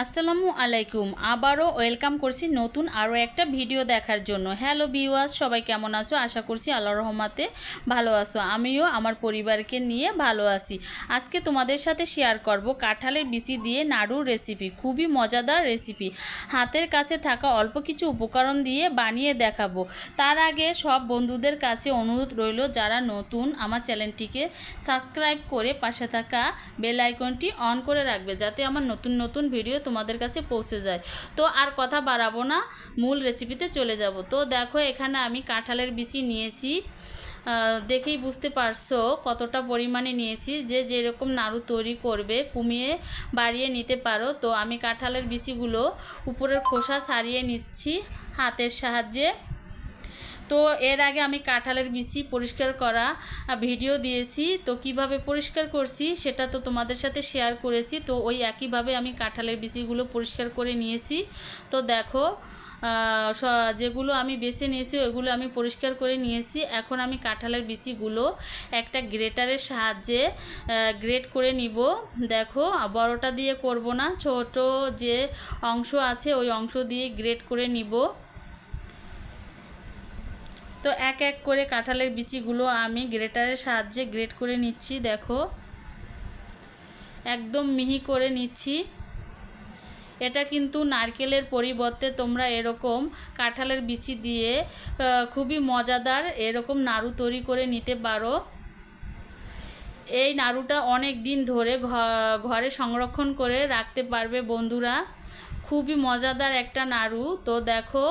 আসসালামু আলাইকুম। আবারও ওয়েলকাম করছি নতুন আরও একটা ভিডিও দেখার জন্য। হ্যালো বিওয়াস সবাই কেমন আছো? আশা করছি আল্লাহ রহমাতে ভালো আছো। আমিও আমার পরিবারকে নিয়ে ভালো আছি। আজকে তোমাদের সাথে শেয়ার করব কাঁঠালের বিচি দিয়ে নাড়ুর রেসিপি খুবই মজাদার রেসিপি হাতের কাছে থাকা অল্প কিছু উপকরণ দিয়ে বানিয়ে দেখাবো। তার আগে সব বন্ধুদের কাছে অনুরোধ রইল, যারা নতুন আমার চ্যানেলটিকে সাবস্ক্রাইব করে পাশে থাকা বেল আইকনটি অন করে রাখবে, যাতে আমার নতুন নতুন ভিডিও তোমাদের কাছে পৌঁছে যায়। তো আর কথা বাড়াবো না, মূল রেসিপিতে চলে যাব। তো দেখো, এখানে আমি কাঁঠালের বিচি নিয়েছি। দেখেই বুঝতে পারছ কতটা পরিমাণে নিয়েছি, যে যেরকম নাড়ু তৈরি করবে, কমিয়ে বাড়িয়ে নিতে পারো। তো আমি কাঁঠালের বিচিগুলো উপরের খোসা সারিয়ে নিচ্ছি হাতের সাহায্যে। তো এর আগে আমি কাঁঠালের বিচি পরিষ্কার করা ভিডিও দিয়েছি। তো কীভাবে পরিষ্কার করছি সেটা তো তোমাদের সাথে শেয়ার করেছি। তো ওই একইভাবে আমি কাঁঠালের বিচিগুলো পরিষ্কার করে নিয়েছি। তো দেখো যেগুলো আমি বেছে নিয়েছি ওইগুলো আমি পরিষ্কার করে নিয়েছি। এখন আমি কাঁঠালের বিচিগুলো একটা গ্রেটারের সাহায্যে গ্রেট করে নিব। দেখো, বড়টা দিয়ে করব না, ছোট যে অংশ আছে ওই অংশ দিয়ে গ্রেট করে নিব। তো এক এক করে কাঁঠালের বিচিগুলো আমি গ্রেটারের সাহায্যে গ্রেট করে নিচ্ছি, দেখো। একদম মিহি করে নিচ্ছি। এটা কিন্তু নারকেলের পরিবর্তে তোমরা এরকম কাঁঠালের বিচি দিয়ে খুবই মজাদার এরকম নাড়ু তৈরি করে নিতে পারো। এই নাড়ুটা অনেক দিন ধরে ঘরে সংরক্ষণ করে রাখতে পারবে বন্ধুরা। খুবই মজাদার একটা নাড়ু। তো দেখো,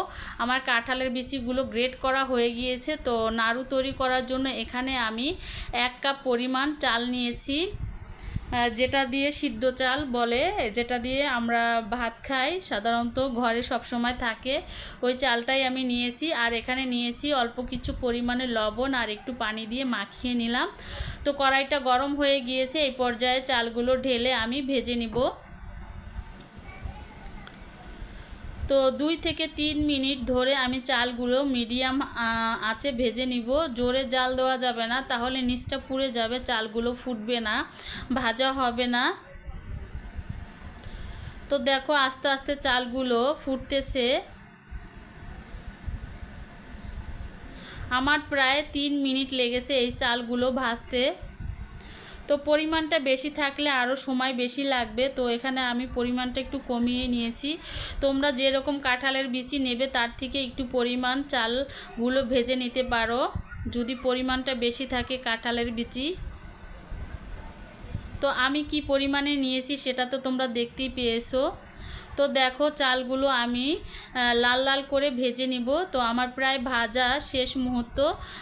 আমার কাঁঠালের বিচিগুলো গ্রেট করা হয়ে গিয়েছে। তো নাড়ু তৈরি করার জন্য এখানে আমি এক কাপ পরিমাণ চাল নিয়েছি। যেটা দিয়ে সিদ্ধ চাল বলে, যেটা দিয়ে আমরা ভাত খাই, সাধারণত ঘরে সব সময় থাকে। ওই চালটাই আমি নিয়েছি। আর এখানে নিয়েছি অল্প কিছু পরিমাণে লবণ আর একটু পানি দিয়ে মাখিয়ে নিলাম। তো কড়াইটা গরম হয়ে গিয়েছে। এই পর্যায়ে চালগুলো ঢেলে আমি ভেজে নিব। তো দুই থেকে তিন মিনিট ধরে আমি চালগুলো মিডিয়াম আঁচে ভেজে নিব। জোরে জাল দেওয়া যাবে না, তাহলে নিচটা পুড়ে যাবে, চালগুলো ফুটবে না, ভাজা হবে না। তো দেখো আস্তে আস্তে চালগুলো ফুটতেছে। আমার প্রায় তিন মিনিট লেগেছে এই চালগুলো ভাজতে। তো পরিমাণটা বেশি থাকলে আরও সময় বেশি লাগবে। তো এখানে আমি পরিমাণটা একটু কমিয়ে নিয়েছি। তোমরা যেরকম কাঁঠালের বিচি নেবে, তার থেকে একটু পরিমাণ চালগুলো ভেজে নিতে পারো। যদি পরিমাণটা বেশি থাকে কাঁঠালের বিচি। তো আমি কি পরিমাণে নিয়েছি সেটা তো তোমরা দেখতেই পেয়েছ। তো দেখো চালগুলো আমি লাল লাল করে ভেজে নিব। তো আমার প্রায় ভাজা শেষ মুহূর্ত।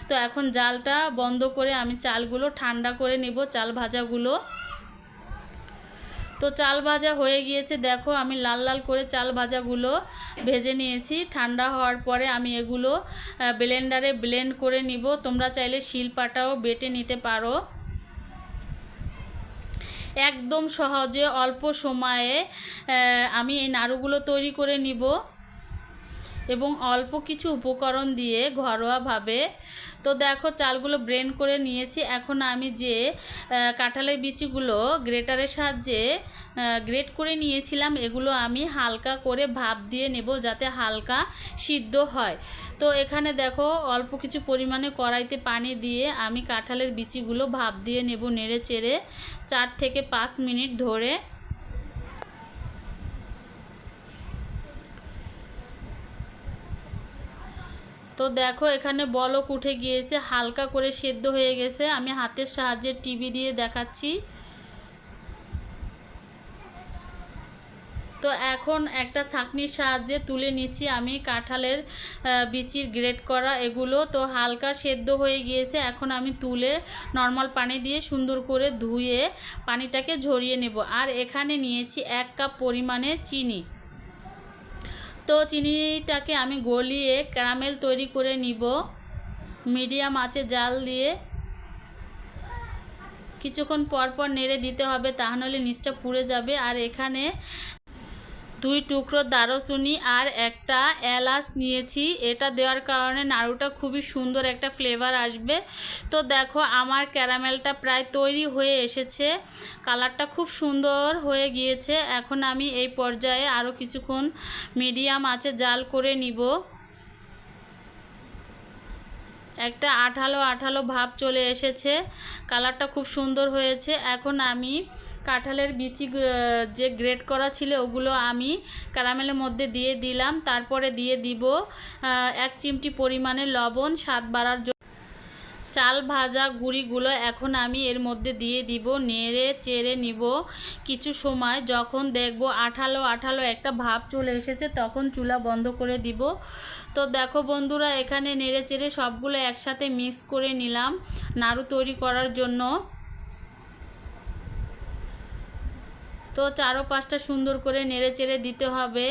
তো এখন জালটা বন্ধ করে আমি চালগুলো ঠান্ডা করে নেব, চাল ভাজাগুলো। তো চাল ভাজা হয়ে গিয়েছে, দেখো আমি লাল লাল করে চাল ভাজাগুলো ভেজে নিয়েছি। ঠান্ডা হওয়ার পরে আমি এগুলো ব্লেন্ডারে ব্লেন্ড করে নিব। তোমরা চাইলে শিলপাটাও বেটে নিতে পারো। একদম সহজে অল্প সময়ে আমি এই নাড়ুগুলো তৈরি করে নিব এবং অল্প কিছু উপকরণ দিয়ে ঘরোয়াভাবে তো দেখো চালগুলো ব্রেন করে নিয়েছি। এখন আমি যে কাঁঠালের বিচিগুলো গ্রেটারের সাহায্যে গ্রেট করে নিয়েছিলাম, এগুলো আমি হালকা করে ভাপ দিয়ে নেব যাতে হালকা সিদ্ধ হয়। তো এখানে দেখো অল্প কিছু পরিমাণে কড়াইতে পানি দিয়ে আমি কাঁঠালের বিচিগুলো ভাপ দিয়ে নেব নেড়ে চেড়ে চার থেকে পাঁচ মিনিট ধরে। তো দেখো, এখানে বলক উঠে গিয়েছে, হালকা করে সেদ্ধ হয়ে গেছে। আমি হাতের সাহায্যে টিভি দিয়ে দেখাচ্ছি। তো এখন একটা ছাঁকনির সাহায্যে তুলে নিচ্ছি আমি কাঁঠালের বিচির গ্রেট করা এগুলো। তো হালকা সেদ্ধ হয়ে গিয়েছে, এখন আমি তুলে নর্মাল পানি দিয়ে সুন্দর করে ধুয়ে পানিটাকে ঝরিয়ে নেব। আর এখানে নিয়েছি এক কাপ পরিমাণে চিনি। তো চিনিটাকে আমি গলিয়ে ক্যারামেল তৈরি করে নিব। মিডিয়াম আঁচে জাল দিয়ে। কিছুক্ষণ পর পর নেড়ে দিতে হবে, তা নাহলে নিচটা পুড়ে যাবে। আর এখানে দুই টুকরো দারুচিনি আর একটা এলাচ নিয়েছি। এটা দেওয়ার কারণে নাড়ুটা খুবই সুন্দর একটা ফ্লেভার আসবে। তো দেখো, আমার ক্যারামেলটা প্রায় তৈরি হয়ে এসেছে। কালারটা খুব সুন্দর হয়ে গিয়েছে। এখন আমি এই পর্যায়ে আরও কিছুক্ষণ মিডিয়াম আছে জাল করে নিব। একটা আঠালো আঠালো ভাব চলে এসেছে। কালারটা খুব সুন্দর হয়েছে। এখন আমি কাঁঠালের বিচি যে গ্রেড করা ছিল ওগুলো আমি ক্যারামেলের মধ্যে দিয়ে দিলাম। তারপরে দিয়ে দিব এক চিমটি পরিমাণে লবণ, স্বাদ বাড়ার চাল ভাজা গুঁড়িগুলো এখন আমি এর মধ্যে দিয়ে দিব, নেড়ে চেড়ে নিব কিছু সময়। যখন দেখব আঠালো আঠালো একটা ভাব চলে এসেছে, তখন চুলা বন্ধ করে দিব। তো দেখো বন্ধুরা, এখানে নেড়ে চেড়ে সবগুলো একসাথে মিক্স করে নিলাম নাড়ু তৈরি করার জন্য। তো চারো পাঁচটা সুন্দর করে নেড়ে চেড়ে দিতে হবে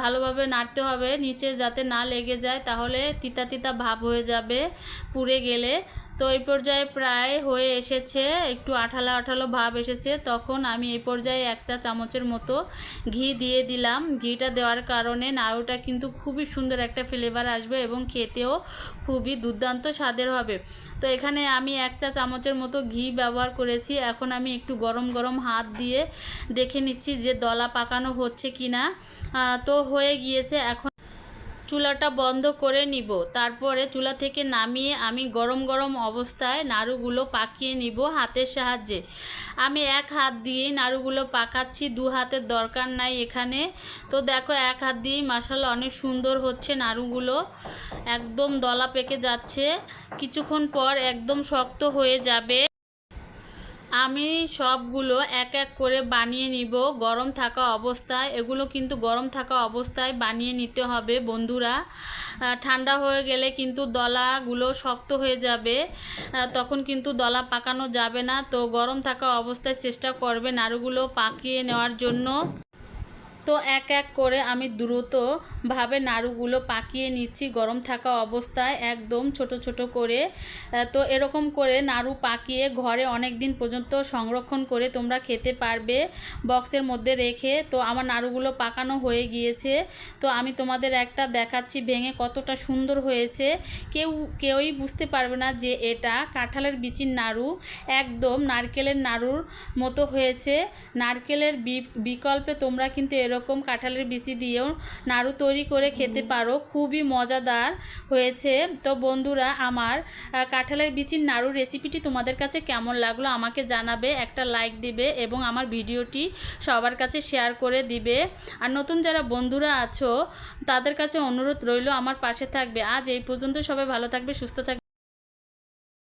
ভালোভাবে নাড়তে হবে, নিচে যাতে না লেগে যায় তাহলে তিতা তিতা ভাব হয়ে যাবে, পুড়ে গেলে। তো এই পর্যায়ে প্রায় হয়ে এসেছে, একটু আঠালো আঠালো ভাব এসেছে। তখন আমি এই পর্যায়ে এক চা চামচের মতো ঘি দিয়ে দিলাম। ঘিটা দেওয়ার কারণে নাড়ুটা কিন্তু খুবই সুন্দর একটা ফ্লেভার আসবে এবং খেতেও খুবই দুর্দান্ত স্বাদের হবে। তো এখানে আমি এক চা চামচের মতো ঘি ব্যবহার করেছি। এখন আমি একটু গরম গরম হাত দিয়ে দেখে নিচ্ছি যে দলা পাকানো হচ্ছে কি না তো হয়ে গিয়েছে। এখন চুলাটা বন্ধ করে নিব। তারপরে চুলা থেকে নামিয়ে আমি গরম গরম অবস্থায় নাড়ুগুলো পাকিয়ে নিব হাতের সাহায্যে। আমি এক হাত দিয়েই নাড়ুগুলো পাকাচ্ছি, দু হাতের দরকার নাই এখানে। তো দেখো, এক হাত দিয়েই মশালা অনেক সুন্দর হচ্ছে নাড়ুগুলো। একদম দলা পেকে যাচ্ছে। কিছুক্ষণ পর একদম শক্ত হয়ে যাবে। আমি সবগুলো এক এক করে বানিয়ে নিব। গরম থাকা অবস্থায়, এগুলো কিন্তু গরম থাকা অবস্থায় বানিয়ে নিতে হবে বন্ধুরা। ঠান্ডা হয়ে গেলে কিন্তু দলাগুলো শক্ত হয়ে যাবে। তখন কিন্তু দলা পাকানো যাবে না। তো গরম থাকা অবস্থায় চেষ্টা করবে নাড়ুগুলো পাকিয়ে নেওয়ার জন্য। তো এক এক করে আমি দ্রুতভাবে নাড়ুগুলো পাকিয়ে নিচ্ছি। গরম থাকা অবস্থায় একদম ছোট ছোট করে। তো এরকম করে নাড়ু পাকিয়ে ঘরে অনেক দিন পর্যন্ত সংরক্ষণ করে তোমরা খেতে পারবে বক্সের মধ্যে রেখে। তো আমার নাড়ুগুলো পাকানো হয়ে গিয়েছে। তো আমি তোমাদের একটা দেখাচ্ছি ভেঙে কতটা সুন্দর হয়েছে। কেউ, কেউই বুঝতে পারবে না যে এটা কাঁঠালের বিচির নাড়ু। একদম নারকেলের নাড়ুর মতো হয়েছে। নারকেলের বিকল্পে তোমরা কিন্তু এরকম কাঁঠালের বিচি দিয়েও নাড়ু তৈরি করে খেতে পারো। খুবই মজাদার হয়েছে। তো বন্ধুরা আমার কাঁঠালের বিচির নাড়ু রেসিপিটি তোমাদের কাছে কেমন লাগল আমাকে জানাবে একটা লাইক দিবে এবং আমার ভিডিওটি সবার কাছে শেয়ার করে দিবে। আর নতুন যারা বন্ধুরা আছো তাদের কাছে অনুরোধ রইল আমার পাশে থাকবে। আজ এই পর্যন্ত সবাই ভালো থাকবে সুস্থ থাকবে।